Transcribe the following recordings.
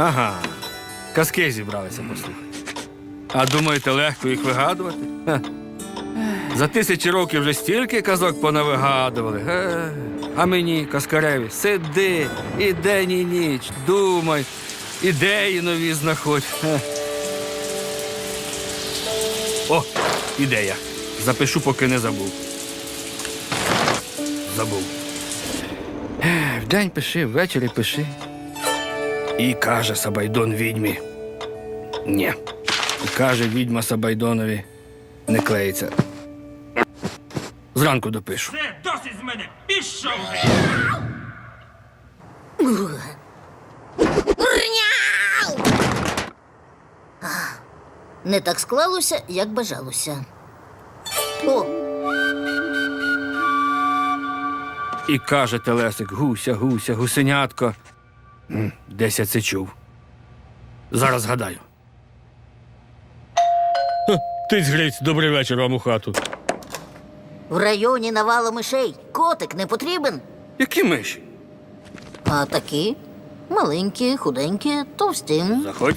Ага. Казки зібралися послухати. А думаєте, легко їх вигадувати? Ха. За тисячі років вже стільки казок понавигадували. Ге. А мені, каскареві, сиди і день, і ніч, думай, ідеї нові знаходь. Ге. О, ідея. Запишу, поки не забув. Забув. Е, Вдень пиши, ввечері пиши. І каже Сабайдон відьмі. Ні. І каже відьма Сабайдонові. Не клеїться. Зранку допишу. Все, досить з мене! Пішов! Не так склалося, як бажалося. О, І каже Телесик, гуся, гуся, гусенятко. М, Десь я це чув. Зараз гадаю. Ти гриць, добрий вечір вам у хату. В районі навала мишей. Котик не потрібен. Які миші? А такі маленькі, худенькі, товсті. Заходь.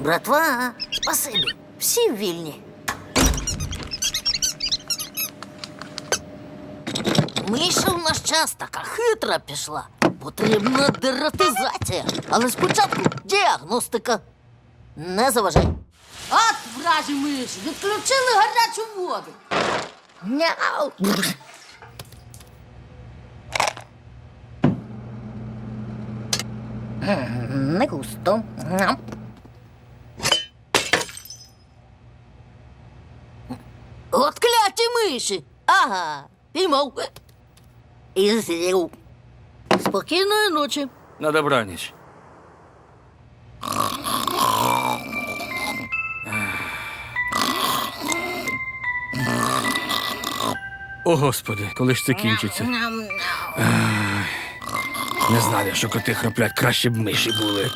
Братва, спасибі. Всі вільні. Миша в наш час така хитра пішла. Потрібна дератизація. Але спочатку діагностика. Не заважай. От вражі миші, відключили гарячу воду. Няу. Не густо. От кляті миші. Ага, піймав. І з'їв. Спокійної ночі. На добраніч. О, Господи, коли ж це кінчиться? Не знаю, що коти храплять, краще б миші були.